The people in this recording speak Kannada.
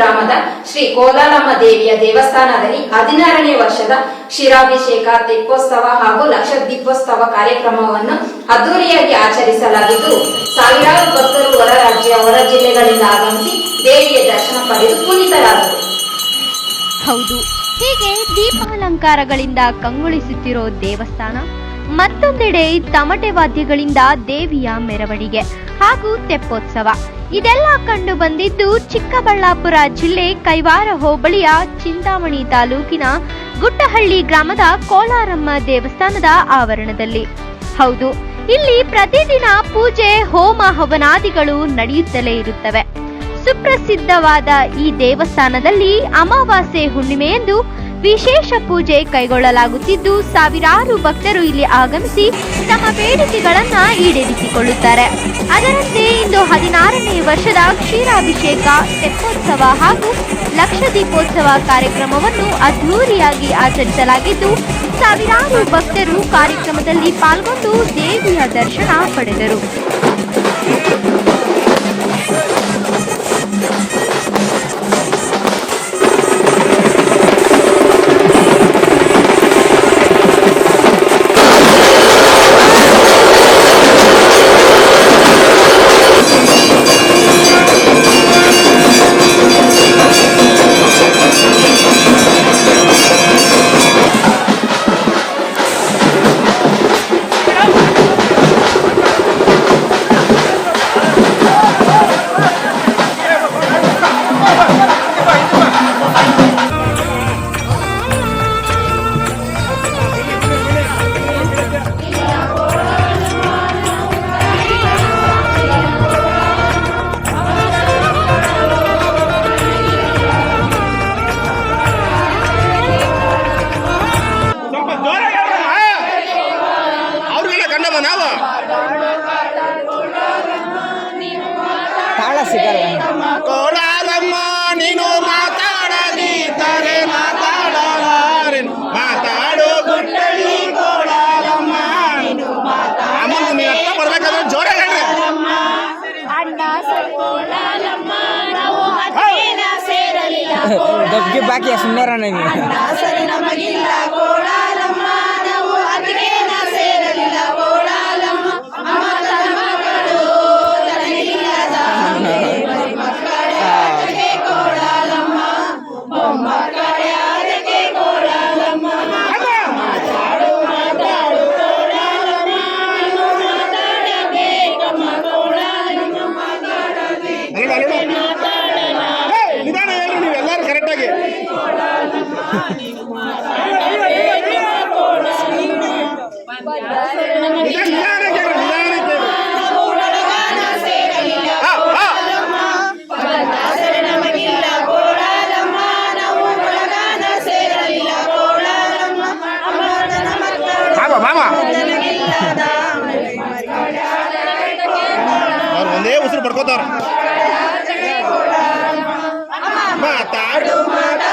ಗ್ರಾಮದ ಶ್ರೀ ಕೋಲಾಲಮ್ಮ ದೇವಿಯ ದೇವಸ್ಥಾನದಲ್ಲಿ ಹದಿನಾರನೇ ವರ್ಷದ ಕ್ಷೀರಾಭಿಷೇಕ ತೆಪ್ಪೋತ್ಸವ ಹಾಗೂ ಲಕ್ಷ ದೀಪೋತ್ಸವ ಕಾರ್ಯಕ್ರಮವನ್ನು ಅದ್ದೂರಿಯಾಗಿ ಆಚರಿಸಲಾಗಿದ್ದು, ಸಾವಿರಾರು ಭಕ್ತರು ಹೊರ ರಾಜ್ಯ, ಹೊರ ಜಿಲ್ಲೆಗಳಿಂದ ಆಗಮಿಸಿ ದೇವಿಯ ದರ್ಶನ ಪಡೆದು ಪುನೀತರಾದರು. ಹೌದು, ಹೀಗೆ ದೀಪಾಲಂಕಾರಗಳಿಂದ ಕಂಗೊಳಿಸುತ್ತಿರೋ ದೇವಸ್ಥಾನ ಮತ್ತೊಂದೆಡೆ ತಮಟೆ ವಾದ್ಯಗಳಿಂದ ದೇವಿಯ ಮೆರವಣಿಗೆ ಹಾಗೂ ತೆಪ್ಪೋತ್ಸವ. ಇದೆಲ್ಲ ಕಂಡು ಬಂದಿದ್ದು ಚಿಕ್ಕಬಳ್ಳಾಪುರ ಜಿಲ್ಲೆ ಕೈವಾರ ಹೋಬಳಿಯ ಚಿಂತಾಮಣಿ ತಾಲೂಕಿನ ಗುಟ್ಟಹಳ್ಳಿ ಗ್ರಾಮದ ಕೋಲಾರಮ್ಮ ದೇವಸ್ಥಾನದ ಆವರಣದಲ್ಲಿ. ಹೌದು, ಇಲ್ಲಿ ಪ್ರತಿದಿನ ಪೂಜೆ, ಹೋಮ ಹವನಾದಿಗಳು ನಡೆಯುತ್ತಲೇ ಇರುತ್ತವೆ. ಸುಪ್ರಸಿದ್ಧವಾದ ಈ ದೇವಸ್ಥಾನದಲ್ಲಿ ಅಮಾವಾಸ್ಯೆ ಹುಣ್ಣಿಮೆಯಂದು ವಿಶೇಷ ಪೂಜೆ ಕೈಗೊಳ್ಳಲಾಗುತ್ತಿದ್ದು, ಸಾವಿರಾರು ಭಕ್ತರು ಇಲ್ಲಿ ಆಗಮಿಸಿ ತಮ್ಮ ಬೇಡಿಕೆಗಳನ್ನ ಈಡೇರಿಸಿಕೊಳ್ಳುತ್ತಾರೆ. ಅದರಂತೆ ಇಂದು ಹದಿನಾರನೇ ವರ್ಷದ ಕ್ಷೀರಾಭಿಷೇಕ, ತೆಪ್ಪೋತ್ಸವ ಹಾಗೂ ಲಕ್ಷ ದೀಪೋತ್ಸವ ಕಾರ್ಯಕ್ರಮವನ್ನು ಅದ್ಧೂರಿಯಾಗಿ ಆಚರಿಸಲಾಗಿದ್ದು, ಸಾವಿರಾರು ಭಕ್ತರು ಕಾರ್ಯಕ್ರಮದಲ್ಲಿ ಪಾಲ್ಗೊಂಡು ದೇವಿಯ ದರ್ಶನ ಪಡೆದರು. ಅವ್ರಿಗೆಲ್ಲ ಮನಾವ ನಾವು ತಾಳ ಸಿಗಲ್ಲ ಕೋಲಾರಮ್ಮ ನೀನು ಮಾತಾಡದಿದ್ದರೆ ಮಾತಾಡಲಾರೆನು. ಮಾತಾಡೋ ಗುಟ್ಟಳ್ಳಿ ಕೋಲಾರಮ್ಮ ಅಮ್ಮ ನೀವು ಅರ್ಥ ಬರ್ಬೇಕಾದ್ರೆ ಜೋರ ಹೇಳ್ರಿ. ಡಬ್ಗೆ ಬಾಕಿ ಸುಮ್ಮನೆ ನನಗೆ ಅಲ್ವಾ, ಅಲ್ವಾ? ಏಯ್, ನಿಧಾನ ಹೇಳ್ರಿ ನೀವು ಎಲ್ಲರೂ ಕರೆಕ್ಟಾಗಿ ನಿಧಾನಕ್ಕೆ ಹೇಳ್ರಿ, ನಿಧಾನಕ್ಕೆ ಹೇಳ್ರಿ. ಹಾ, ಹಾ. ಬಾಮ ಬಾಮ ಅವ್ರು ಒಂದೇ ಉಸಿರು ಪಡ್ಕೋತಾರ I don't mataron.